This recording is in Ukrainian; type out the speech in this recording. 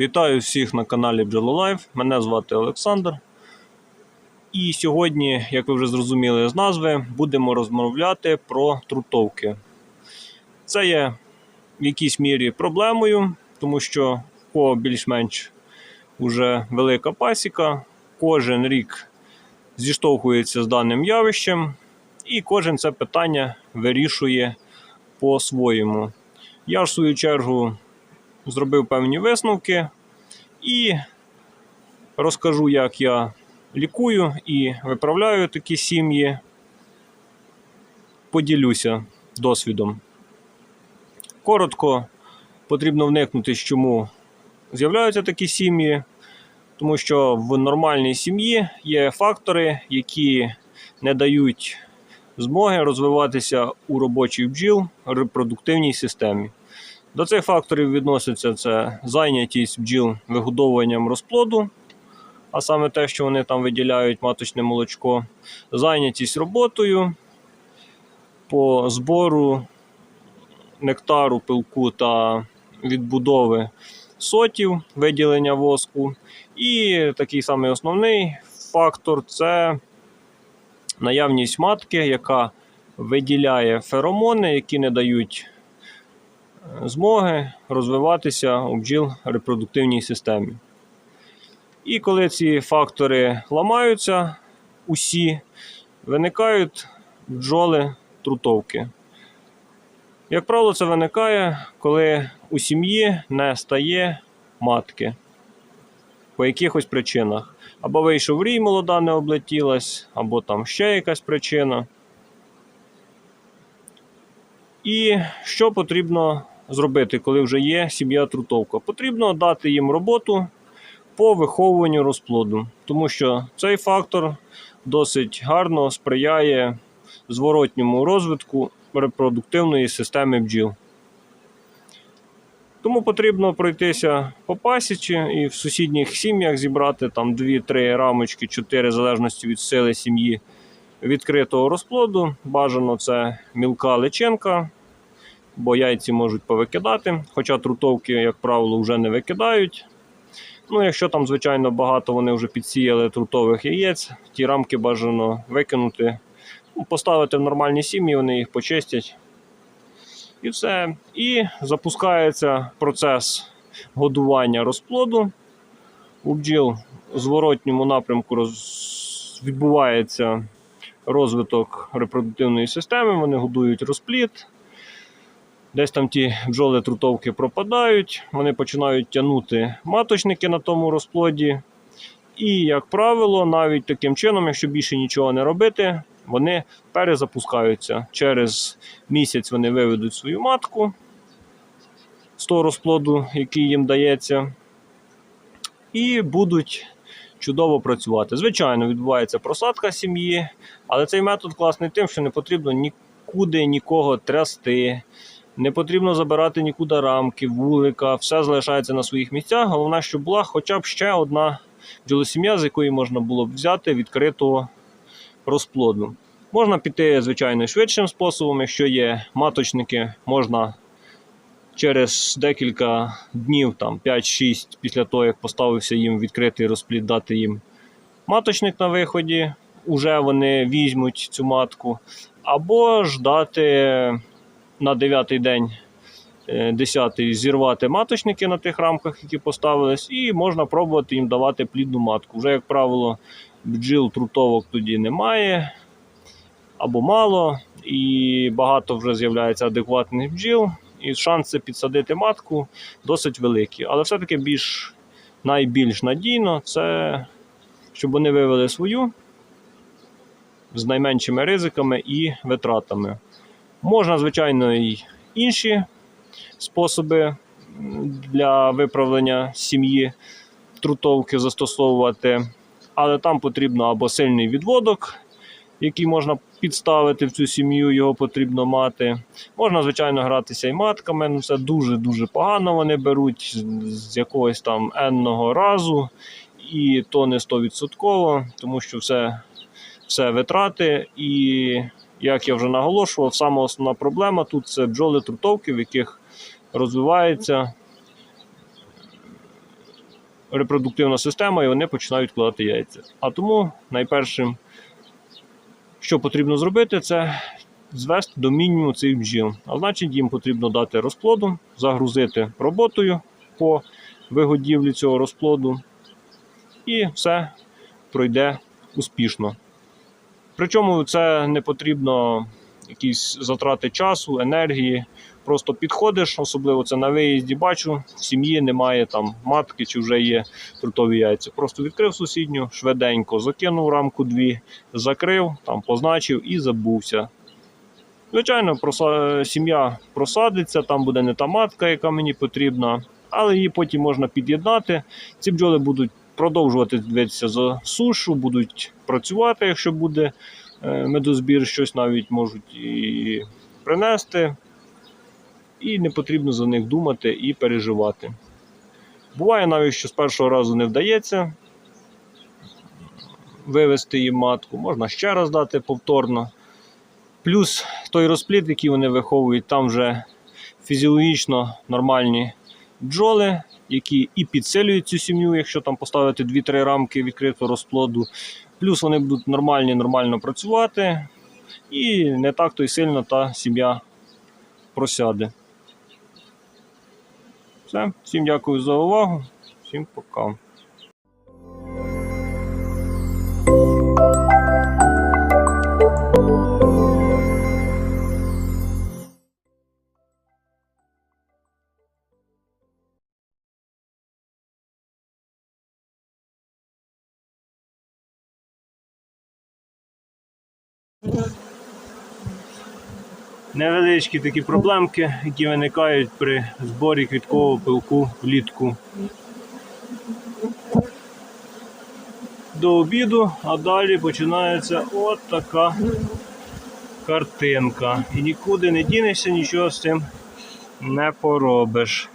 Вітаю всіх на каналі Бджололайф. Мене звати Олександр. І сьогодні, як ви вже зрозуміли з назви, будемо розмовляти про трутовки. Це є в якійсь мірі проблемою, тому що кого більш-менш вже велика пасіка, кожен рік зіштовхується з даним явищем, і кожен це питання вирішує по-своєму. Я ж в свою чергу зробив певні висновки і розкажу, як я лікую і виправляю такі сім'ї. Поділюся досвідом. Коротко потрібно вникнути, чому з'являються такі сім'ї, тому що в нормальній сім'ї є фактори, які не дають змоги розвиватися у робочих бджіл репродуктивній системі. До цих факторів відноситься це зайнятість бджіл вигодовуванням розплоду, а саме те, що вони там виділяють маточне молочко, зайнятість роботою по збору нектару, пилку та відбудови сотів, виділення воску. І такий самий основний фактор це наявність матки, яка виділяє феромони, які не дають змоги розвиватися у бджіл репродуктивній системі. І коли ці фактори ламаються, усі, виникають бджоли трутовки. Як правило, це виникає, коли у сім'ї не стає матки по якихось причинах. Або вийшов рій, молода не облетілась, або там ще якась причина. І що потрібно зробити, коли вже є сім'я трутовка? Потрібно дати їм роботу по виховуванню розплоду, тому що цей фактор досить гарно сприяє зворотньому розвитку репродуктивної системи бджіл. Тому потрібно пройтися по пасічі і в сусідніх сім'ях зібрати там 2-3 рамочки, 4 в залежності від сили сім'ї відкритого розплоду. Бажано це мілка личинка, бо яйці можуть повикидати, хоча трутовки, як правило, вже не викидають. Ну, якщо там, звичайно, багато вони вже підсіяли трутових яєць, ті рамки бажано викинути, ну, поставити в нормальні сім'ї, вони їх почистять. І все. І запускається процес годування розплоду. У бджіл у зворотньому напрямку відбувається розвиток репродуктивної системи, вони годують розплід. Десь там ті бджоли трутовки пропадають, вони починають тягнути маточники на тому розплоді. І, як правило, навіть таким чином, якщо більше нічого не робити, вони перезапускаються. Через місяць вони виведуть свою матку з того розплоду, який їм дається, і будуть чудово працювати. Звичайно, відбувається просадка сім'ї, але цей метод класний тим, що не потрібно нікуди нікого трясти. Не потрібно забирати нікуди рамки, вулика, все залишається на своїх місцях. Головне, щоб була хоча б ще одна бджолосім'я, з якої можна було б взяти відкритого розплоду. Можна піти, звичайно, швидшим способом. Якщо є маточники, можна через декілька днів, там 5-6, після того, як поставився їм відкритий розплід, дати їм маточник на виході, уже вони візьмуть цю матку, або ж дати на 9-й день. 10-й зірвати маточники на тих рамках, які поставились, і можна пробувати їм давати плідну матку. Вже, як правило, бджіл трутовок тоді немає або мало, і багато вже з'являється адекватних бджіл, і шанси підсадити матку досить великі. Але все-таки більш найбільш надійно це щоб вони вивели свою з найменшими ризиками і витратами. Можна, звичайно, і інші способи для виправлення сім'ї трутовки застосовувати, але там потрібно або сильний відводок, який можна підставити в цю сім'ю, його потрібно мати. Можна, звичайно, гратися і матками. Ну, Це дуже-дуже погано вони беруть з якогось там енного разу, і то не 100%, тому що все, все витрати. І як я вже наголошував, сама основна проблема тут це бджоли трутовки, в яких розвивається репродуктивна система і вони починають відкладати яйця. А тому найпершим, що потрібно зробити, це звести до мінімуму цих бджіл. А значить, їм потрібно дати розплоду, загрузити роботою по вигодівлі цього розплоду, і все пройде успішно. Причому це не потрібно якісь затрати часу, енергії. Просто підходиш, особливо це на виїзді бачу, в сім'ї немає там матки чи вже є трутові яйця. Просто відкрив сусідню, швиденько закинув рамку дві, закрив, там позначив і забувся. Звичайно, проса... сім'я просадиться, там буде не та матка, яка мені потрібна, але її потім можна під'єднати. Ці бджоли будуть продовжувати дивитися за сушу, будуть працювати, якщо буде е, медозбір, щось навіть можуть і принести. І не потрібно за них думати і переживати. Буває навіть, що з першого разу не вдається вивести їм матку, можна ще раз дати повторно. Плюс той розплід, який вони виховують, там вже фізіологічно нормальні бджоли, які і підсилюють цю сім'ю, якщо там поставити 2-3 рамки відкритого розплоду. Плюс вони будуть нормальні, нормально працювати, і не так то й сильно та сім'я просяде. Все, всім дякую за увагу, всім пока. Невеличкі такі проблемки, які виникають при зборі квіткового пилку влітку. До обіду, а далі починається от така картинка. І нікуди не дінешся, нічого з цим не поробиш.